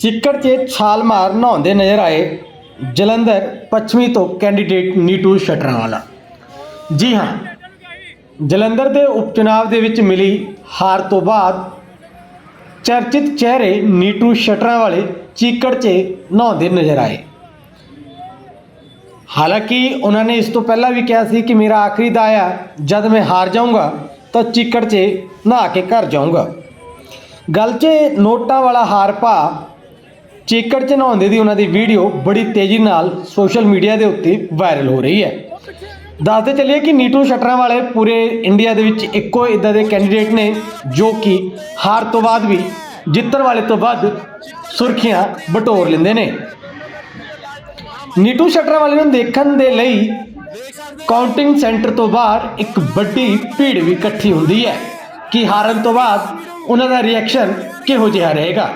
ਚਿੱਕੜ 'ਚ ਛਾਲ ਮਾਰ ਨਹਾਉਂਦੇ ਨਜ਼ਰ ਆਏ ਜਲੰਧਰ ਪੱਛਮੀ ਤੋਂ ਕੈਂਡੀਡੇਟ ਨੀਟੂ ਸ਼ਟਰਾਵਾਲਾ। ਜੀ ਹਾਂ, ਜਲੰਧਰ ਦੇ ਉਪਚੁਣਾਵ ਦੇ ਵਿੱਚ ਮਿਲੀ ਹਾਰ ਤੋਂ ਬਾਅਦ ਚਰਚਿਤ ਚਿਹਰੇ ਨੀਟੂ ਸ਼ਟਰਾਵਾਲੇ ਚਿੱਕੜ 'ਚ ਨਹਾਉਂਦੇ ਨਜ਼ਰ ਆਏ। ਹਾਲਾਂਕਿ ਉਹਨਾਂ ਨੇ ਇਸ ਤੋਂ ਪਹਿਲਾਂ ਵੀ ਕਿਹਾ ਸੀ ਕਿ ਮੇਰਾ ਆਖਰੀ ਦਾ ਆ, ਜਦ ਮੈਂ ਹਾਰ ਜਾਊਂਗਾ, ਤਾਂ ਚਿੱਕੜ 'ਚ ਨਹਾ ਕੇ ਘਰ ਜਾਊਂਗਾ। ਗੱਲ 'ਚ ਨੋਟਾਂ ਵਾਲਾ ਹਾਰ ਭਾ ਚਿੱਕੜ 'ਚ ਨਹਾਉਂਦੇ ਦੀ ਉਹਨਾਂ ਦੀ ਵੀਡੀਓ ਬੜੀ ਤੇਜ਼ੀ ਨਾਲ ਸੋਸ਼ਲ ਮੀਡੀਆ ਦੇ ਉੱਤੇ ਵਾਇਰਲ ਹੋ ਰਹੀ ਹੈ। ਦੱਸਦੇ ਚੱਲੀਏ ਕਿ ਨੀਟੂ ਸ਼ਟਰਾਂ ਵਾਲੇ ਪੂਰੇ ਇੰਡੀਆ ਦੇ ਵਿੱਚ ਇੱਕੋ ਇਦਾਂ ਦੇ ਕੈਂਡੀਡੇਟ ਨੇ ਜੋ ਕਿ ਹਾਰ ਤੋਂ ਬਾਅਦ ਵੀ ਜਿੱਤਣ ਵਾਲੇ ਤੋਂ ਵੱਧ ਸੁਰਖੀਆਂ ਬਟੋਰ ਲੈਂਦੇ ਨੇ। ਨੀਟੂ ਸ਼ਟਰਾਂ ਵਾਲੇ ਨੂੰ ਦੇਖਣ ਦੇ ਲਈ ਕਾਊਂਟਿੰਗ ਸੈਂਟਰ ਤੋਂ ਬਾਹਰ ਇੱਕ ਵੱਡੀ ਭੀੜ ਵੀ ਇਕੱਠੀ ਹੁੰਦੀ ਹੈ ਕਿ ਹਾਰਨ ਤੋਂ ਬਾਅਦ ਉਹਨਾਂ ਦਾ ਰਿਐਕਸ਼ਨ ਕਿਹੋ ਜਿਹਾ ਰਹੇਗਾ।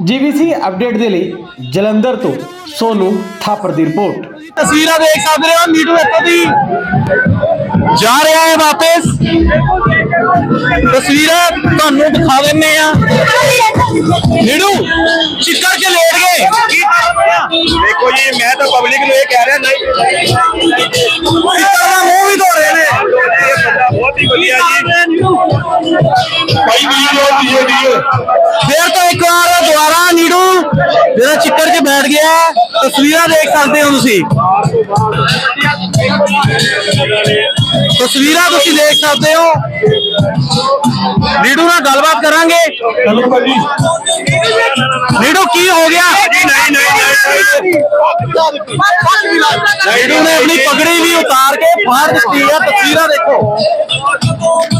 ਜੀਵੀਸੀ ਅਪਡੇਟ ਦੇ ਲਈ ਜਲੰਧਰ ਤੋਂ ਸੋਨੂ ਥਾਪਰ ਦੀ ਰਿਪੋਰਟ। ਤਸਵੀਰਾਂ ਦੇਖ ਸਕਦੇ ਹੋ ਨੀਟੂ ਇੱਥੋਂ ਦੀ ਜਾ ਰਿਹਾ ਹੈ ਵਾਪਸ। ਤਸਵੀਰਾਂ ਤੁਹਾਨੂੰ ਦਿਖਾ ਦਿੰਨੇ ਆ। ਨੀਟੂ ਚਿੱਕੜ ਕੇ ਲੇਟ ਗਏ? ਦੇਖੋ ਜੀ ਮੈਂ ਤਾਂ ਪਬਲਿਕ ਨੂੰ ਇਹ ਕਹਿ ਰਿਹਾ ਨਹੀਂ। ਚਿੱਕੜ ਦਾ ਮੂੰਹ ਵੀ ਧੋ ਰਹੇ ਨੇ। ਬਹੁਤ ਹੀ ਵਧੀਆ ਜੀ। ਭਾਈ ਵੀਡੀਓ ਦੀਏ ਦੀਏ ਫੇਰ ਤੋਂ ਇੱਕ ਵਾਰ ਜਿਹੜਾ ਚਿੱਕੜ 'ਚ ਬੈਠ ਗਿਆ। ਤਸਵੀਰਾਂ ਦੇਖ ਸਕਦੇ ਹੋ ਤੁਸੀਂ। ਤਸਵੀਰਾਂ ਤੁਸੀਂ ਦੇਖ ਸਕਦੇ ਹੋ। ਨੀਟੂ ਨਾਲ ਗੱਲਬਾਤ ਕਰਾਂਗੇ। ਨੀਟੂ ਕੀ ਹੋ ਗਿਆ? ਨਹੀਂ ਨਹੀਂ ਨਹੀਂ ਨੀਟੂ ਨੇ ਆਪਣੀ ਪਗੜੀ ਵੀ ਉਤਾਰ ਕੇ ਬਾਹਰ ਦਿੱਤੀ ਹੈ ਤਸਵੀਰਾਂ ਦੇਖੋ।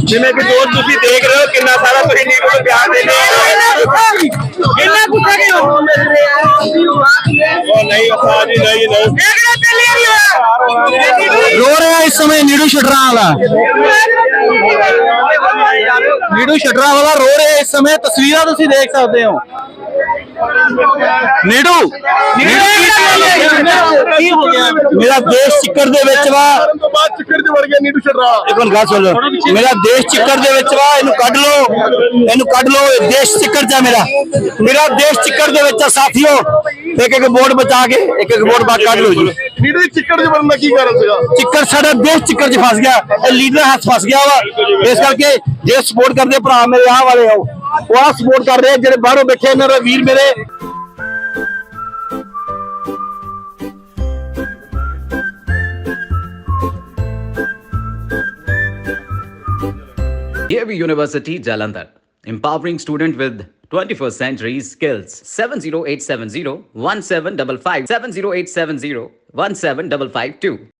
ਜਿਵੇਂ ਕਿ ਦੋਸਤ ਤੁਸੀਂ ਦੇਖ ਰਹੇ ਹੋ ਕਿੰਨਾ ਸਾਰਾ ਤੁਸੀਂ ਨੀਟੂ ਨੂੰ ਪਿਆਰ ਦੇ ਰਹੇ ਹੋ। ਨਹੀਂ ਉਸਤਾਦ ਜੀ ਨਹੀਂ ਨਹੀਂ। ਰੋ ਰਿਹਾ ਇਸ ਸਮੇਂ ਨੀਟੂ ਛਟਰਾਂ ਵਾਲਾ। ਵਾਲਾ ਰੋ ਰਿਹਾ ਇਸ ਸਮੇਂ ਤਸਵੀਰਾਂ ਤੁਸੀਂ ਦੇਖ ਸਕਦੇ ਹੋ। ਕੀ ਗਿਆ? ਮੇਰਾ ਦੇਸ਼ ਚਿੱਕੜ ਦੇ ਵਿੱਚ ਵਾ। ਕਰਨ ਤੋਂ ਬਾਅਦ ਚਿੱਕੜ ਚ ਵੜ ਗਿਆ ਨੀਟੂ ਛੱਡਰਾ ਇੱਕ ਮਿੰਟ ਗੱਲ ਸੁਣ ਲਓ। ਮੇਰਾ ਦੇਸ਼ ਚਿੱਕੜ ਦੇ ਵਿੱਚ ਵਾ ਇਹਨੂੰ ਕੱਢ ਲਓ। ਇਹਨੂੰ ਕੱਢ ਲਓ ਇਹ ਦੇਸ਼ ਚਿੱਕੜ ਚ ਆ ਮੇਰਾ। ਮੇਰਾ ਦੇਸ਼ ਚਿੱਕੜ ਦੇ ਵਿੱਚ ਆ ਸਾਥੀਓ। ਇੱਕ ਇੱਕ ਵੋਟ ਬਚਾ ਕੇ ਇੱਕ ਇੱਕ ਵੋਟ ਬਾਅਦ ਕੱਢ ਲਓ ਜੀ। ਨੀਟੂ ਚਿੱਕੜ ਚ ਵੜਨ ਦਾ ਕੀ ਕਾਰਨ ਸੀਗਾ? ਚਿੱਕੜ ਸਾਡਾ ਦੇਸ਼ ਚਿੱਕੜ ਚ ਫਸ ਗਿਆ ਇਹ ਲੀਡਰ ਹੱਥ ਫਸ ਗਿਆ ਵਾ। ਇਸ ਕਰਕੇ ਜੇ ਸਪੋਰਟ ਕਰਦੇ ਭਰਾ ਮੇਰੇ ਆਹ ਵਾਲੇ ਆਓ। ਉਹ ਆਹ ਸਪੋਰਟ ਕਰ ਰਹੇ ਆ, ਜਿਹੜੇ ਬਾਹਰੋਂ ਬੈਠੇ ਇਹਨਾਂ ਦਾ ਵੀਰ ਮੇਰੇ। DAV University Jalandhar, empowering student with 21st century skills. 70870 1755 70870 17552.